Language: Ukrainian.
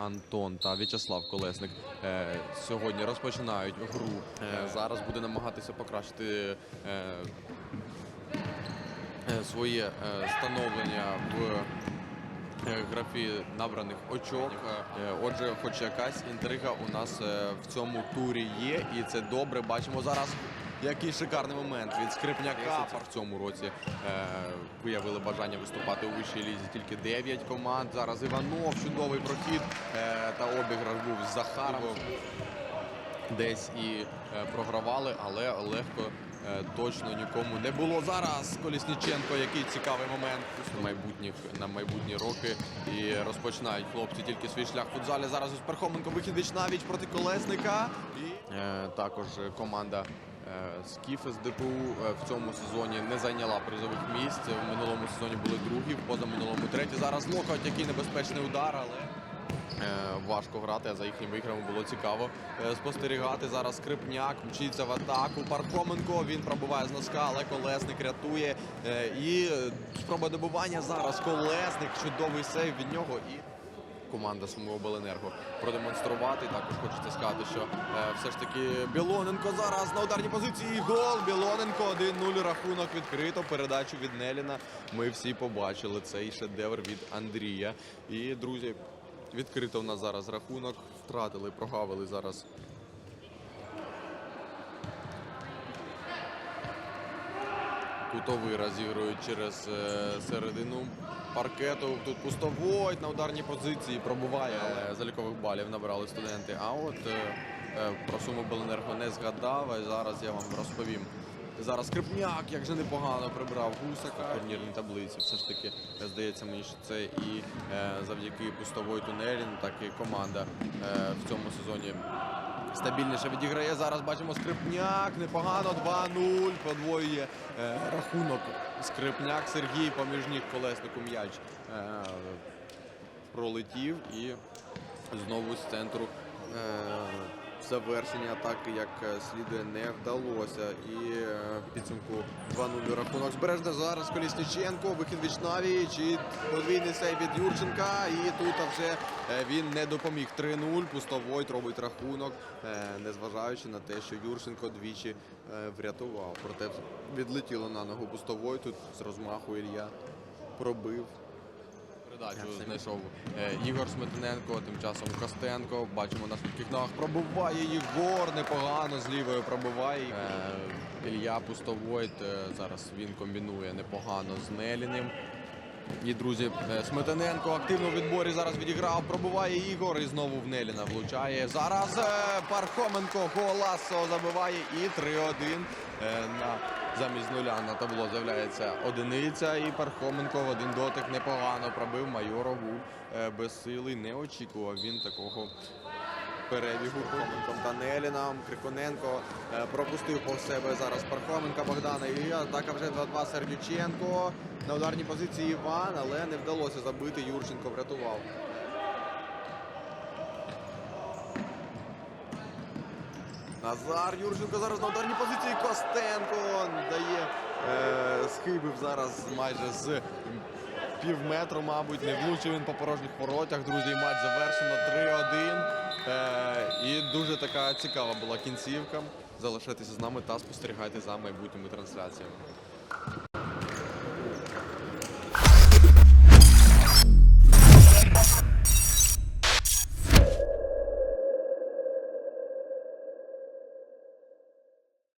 Антон та В'ячеслав Колесник е, сьогодні розпочинають гру. Е, зараз буде намагатися покращити е, своє становлення в графі набраних очок. Отже, хоч якась інтрига у нас в цьому турі є, і це добре. Бачимо зараз. Який шикарний момент від Скрипняка в цьому році е, виявили бажання виступати у вищій лізі тільки 9 команд. Зараз Іванов, чудовий прохід е, та обіграш був з Захаром. Десь і е, програвали, але легко е, точно нікому не було. Зараз Колісніченко, який цікавий момент майбутніх на майбутні роки. І розпочинають хлопці тільки свій шлях в футзалі. Зараз ось Пархоменко вихід віч проти колесника. І е, також команда. Е, Скіф з ДПУ е, в цьому сезоні не зайняла призових місць. В минулому сезоні були другі, в позаминулому треті. Зараз локоть, який небезпечний удар, але Е, важко грати, а за їхніми іграми було цікаво спостерігати. Зараз Скрипняк мчиться в атаку. Пархоменко він пробиває з носка, але колесник рятує. І спроба добування зараз. Колесник, чудовий сейв від нього і. Команда Сумиобленерго продемонструвати. Також хочеться сказати, що е, все ж таки Білоненко зараз на ударній позиції. Гол Білоненко 1-0. Рахунок відкрито. Передачу від Неліна. Ми всі побачили цей шедевр від Андрія. І друзі, відкрито в нас зараз рахунок. Втратили, прогавили зараз. Кутовий розігрують через е, середину паркету. Тут пустовойт на ударній позиції пробуває, але залікових балів набрали студенти. А от е, е, про суму Беленерго не згадав. А зараз я вам розповім. Зараз Скрипняк, як же непогано прибрав Гусака в турнірній таблиці. Все ж таки здається мені, що це і завдяки пустової тунелі, так і команда в цьому сезоні стабільніше відіграє. Зараз бачимо Скрипняк. Непогано 2-0. Подвоює е, рахунок. Скрипняк Сергій поміж ніг колеснику м'яч е, пролетів і знову з центру. Е, Завершення атаки, як е, слідує, не вдалося. І е, підсумку 2-0 рахунок. Збережне зараз Колісніченко, вихід від Навіч і подвійний сейв від Юрченка. І тут вже е, він не допоміг. 3-0. Пустовойт робить рахунок, незважаючи на те, що Юрченко двічі врятував. Проте відлетіло на ногу Пустовой. Тут з розмаху Ілья пробив. Передачу знайшов е, Ігор Сметаненко, тим часом Костенко. Бачимо на швидких ногах. Пробиває Єгор непогано, з лівою пробиває. Е, Ілья Пустовойт. е, зараз він комбінує непогано з Неліним. І, друзі, Сметаненко активно в відборі зараз відіграв, пробиває Ігор і знову в Неліна влучає. Зараз Пархоменко Голасо забиває і 3-1 е, на замість нуля на табло з'являється одиниця. І Пархоменко в один дотик непогано пробив. Майоров був е, безсилий. Не очікував він такого перебігу Пархоменком та Неліном. Криконенко е, пропустив по себе зараз Пархоменка Богдана. І атака вже 2-2 Сердюченко. На ударній позиції Іван, але не вдалося забити. Юрченко врятував. Назар Юрченко зараз на ударній позиції. Костенко дає е, схибив зараз майже з пів метру, мабуть, не влучив він по порожніх воротях. Друзі, матч завершено 3-1. Е, і дуже така цікава була кінцівка. Залишайтеся з нами та спостерігайте за майбутніми трансляціями.